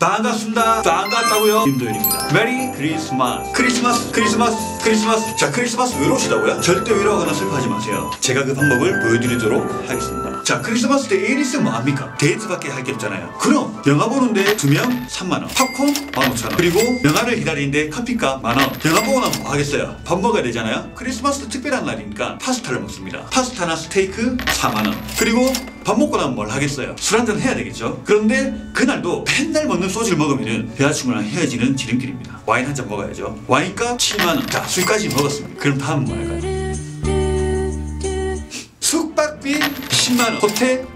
반갑습니다. 반갑다고요. 김도현입니다. 메리 크리스마스. 크리스마스, 크리스마스, 크리스마스. 자, 크리스마스 외로우시다고요? 절대 외로워하거나 슬퍼하지 마세요. 제가 그 방법을 보여드리도록 하겠습니다. 자, 크리스마스 때일 있으면 뭐합니까? 데이트밖에 할 게 없잖아요. 그럼 영화 보는데 두 명 3만 원, 팝콘 15,000원. 그리고 영화를 기다리는데 커피값 만 원. 영화 보고 나면 뭐 하겠어요? 밥 먹어야 되잖아요. 크리스마스 특별한 날이니까 파스타를 먹습니다. 파스타나 스테이크 4만 원. 그리고 밥 먹고 나면 뭘 하겠어요? 술 한잔 해야 되겠죠? 그런데 그날도 맨날 먹는 소주를 먹으면 여자친구랑 헤어지는 지름길입니다. 와인 한 잔 먹어야죠. 와인값 7만원. 자, 술까지 먹었습니다. 그럼 다음은 뭐 할까요? 숙박비 10만원. 호텔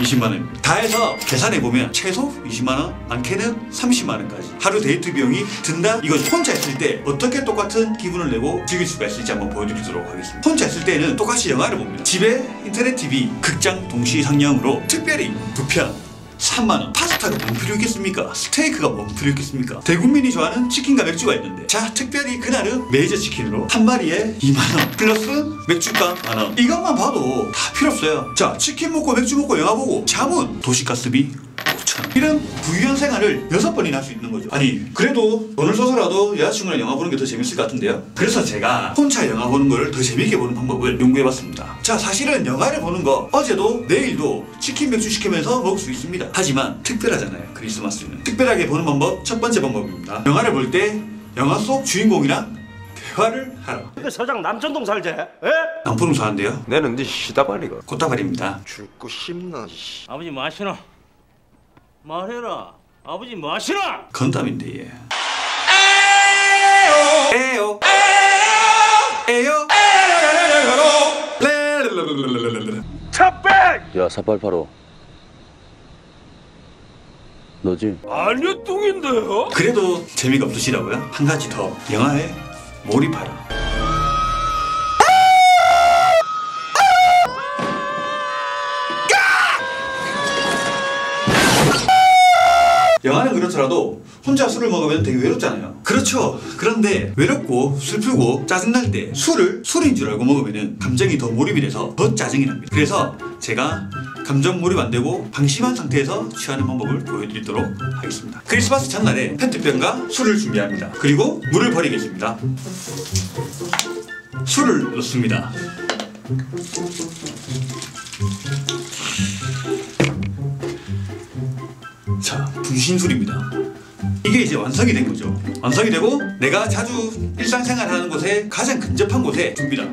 20만원입니다. 다 해서 계산해보면 최소 20만원, 많게는 30만원까지. 하루 데이트 비용이 든다? 이건 혼자 있을 때 어떻게 똑같은 기분을 내고 즐길 수가 있을지 한번 보여드리도록 하겠습니다. 혼자 있을 때는 똑같이 영화를 봅니다. 집에 인터넷 TV, 극장 동시 상영으로 특별히 두 편 3만원 파스타가 뭔 필요 있겠습니까? 스테이크가 뭔 필요 있겠습니까? 대국민이 좋아하는 치킨과 맥주가 있는데 자 특별히 그날은 메이저 치킨으로 한 마리에 2만원 플러스 맥주값 만원 이것만 봐도 다 필요 없어요 자 치킨 먹고 맥주 먹고 영화 보고 잠은 도시가스비 5천원 이런 부유한 생활을 여섯 번이나 할 수 있는 거죠. 아니 그래도 돈을 써서라도 여자친구랑 영화 보는 게 더 재밌을 것 같은데요. 그래서 제가 혼자 영화 보는 걸 더 재밌게 보는 방법을 연구해봤습니다. 자 사실은 영화를 보는 거 어제도 내일도 치킨 맥주 시키면서 먹을 수 있습니다. 하지만 특별하잖아요. 크리스마스는. 특별하게 보는 방법 첫 번째 방법입니다. 영화를 볼 때 영화 속 주인공이랑 대화를 하라. 그 서장 남천동 살제? 에? 남포동 사는데요? 내는 네 시다발이가 꽃다발입니다. 죽고 싶나 씨. 아버지 뭐 하시나? 말해라. 아버지 마시라. 건담인데 얘. 에요. 에요. 야, 사팔팔오. 너지? 아니요, 뚱인데요? 그래도 재미가 없으시라고요? 한 가지 더. 영화에 몰입하라. 그렇더라도 혼자 술을 먹으면 되게 외롭잖아요. 그렇죠. 그런데 외롭고 슬프고 짜증날 때 술을 술인 줄 알고 먹으면 감정이 더 몰입이 돼서 더 짜증이 납니다. 그래서 제가 감정 몰입 안 되고 방심한 상태에서 취하는 방법을 보여드리도록 하겠습니다. 크리스마스 전날에 페트병과 술을 준비합니다. 그리고 물을 버리겠습니다. 술을 넣습니다. 자, 분신술입니다. 이게 이제 완성이 된 거죠. 완성이 되고 내가 자주 일상생활하는 곳에 가장 근접한 곳에 둡니다.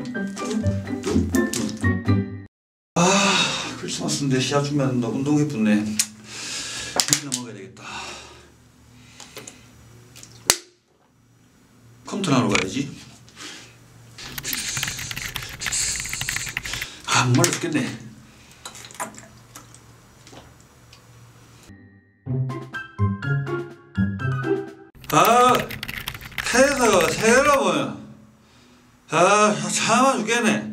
아, 크리스마스인데 시합 준비하는다. 운동 예쁘네. 물이나 먹어야 되겠다. 컴퓨터 하러 가야지. 아, 목말라 죽겠네. 회사가 새라 뭐야. 아, 참아 죽겠네.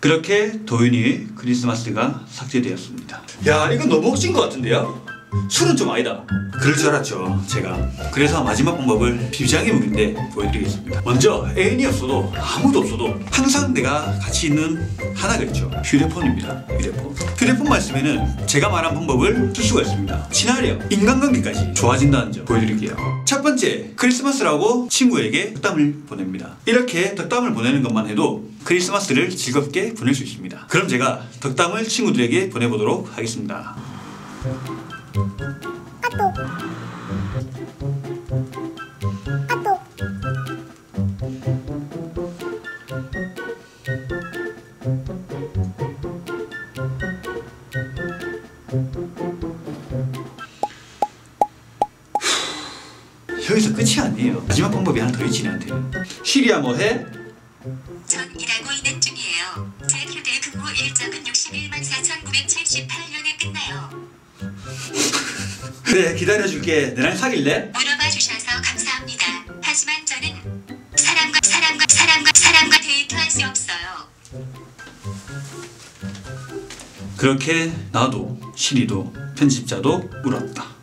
그렇게 도윤이의 크리스마스가 삭제되었습니다. 야, 이건 너무 억진 것 같은데요? 술은 좀 아니다. 그럴 줄 알았죠, 제가. 그래서 마지막 방법을 비장의 무기인데 보여드리겠습니다. 먼저 애인이 없어도 아무도 없어도 항상 내가 같이 있는 하나가 있죠. 휴대폰입니다. 휴대폰. 휴대폰만 있으면은 제가 말한 방법을 쓸 수가 있습니다. 친화력, 인간관계까지 좋아진다는 점 보여드릴게요. 첫 번째, 크리스마스라고 친구에게 덕담을 보냅니다. 이렇게 덕담을 보내는 것만 해도 크리스마스를 즐겁게 보낼 수 있습니다. 그럼 제가 덕담을 친구들에게 보내보도록 하겠습니다. 여기서 끝이 아니에요. 마지막 방법이 하나 더 있지 나한테. 시리야 뭐해? 전 일하고 있는 중이에요. 제 휴대 근무 일정은 61만 4,978년에 끝나요. 그래 기다려줄게. 너랑 사귈래? 물어봐 주셔서 감사합니다. 하지만 저는 사람과 사람과 사람과 사람과 데이트할 수 없어요. 그렇게 나도 신이도 편집자도 울었다.